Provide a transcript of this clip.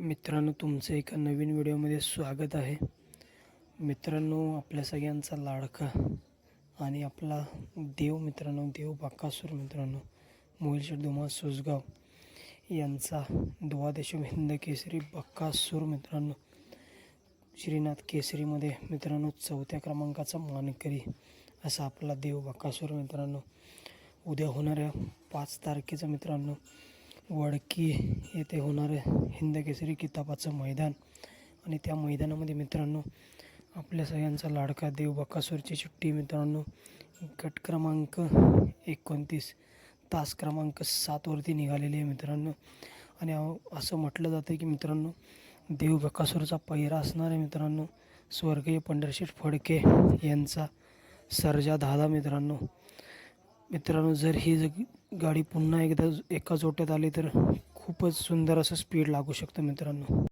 मित्रांनो तुमचं एका नवीन व्हिडिओमध्ये स्वागत आहे. मित्रांनो आपल्या सगळ्यांचा लाडका आणि आपला देव मित्रांनो देव बाकासूर मित्रांनो मोहिलशेठ धुमा सुसगाव यांचा द्वादशम हिंद केसरी बक्कासूर मित्रांनो श्रीनाथ केसरीमध्ये मित्रांनो चौथ्या क्रमांकाचा मानकरी असा आपला देव बक्कासूर मित्रांनो. उद्या होणाऱ्या पाच तारखेचा मित्रांनो वडकी येथे होणारं हिंद केसरी किताबाचं मैदान. आणि त्या मैदानामध्ये मित्रांनो आपल्या सगळ्यांचा लाडका देव बकासूरची सुट्टी. मित्रांनो गट क्रमांक एकोणतीस तास क्रमांक सातवरती निघालेली आहे मित्रांनो. आणि असं म्हटलं जातं की मित्रांनो देव बकासूरचा पहिरा असणार आहे मित्रांनो. स्वर्गीय पंढरशेठ फडके यांचा सर्जा दादा मित्रांनो. मित्रांनो जर ही जग गाडी पुन्हा एकदा एका जोट्यात आली तर खूपच सुंदर असं स्पीड लागू शकतं मित्रांनो.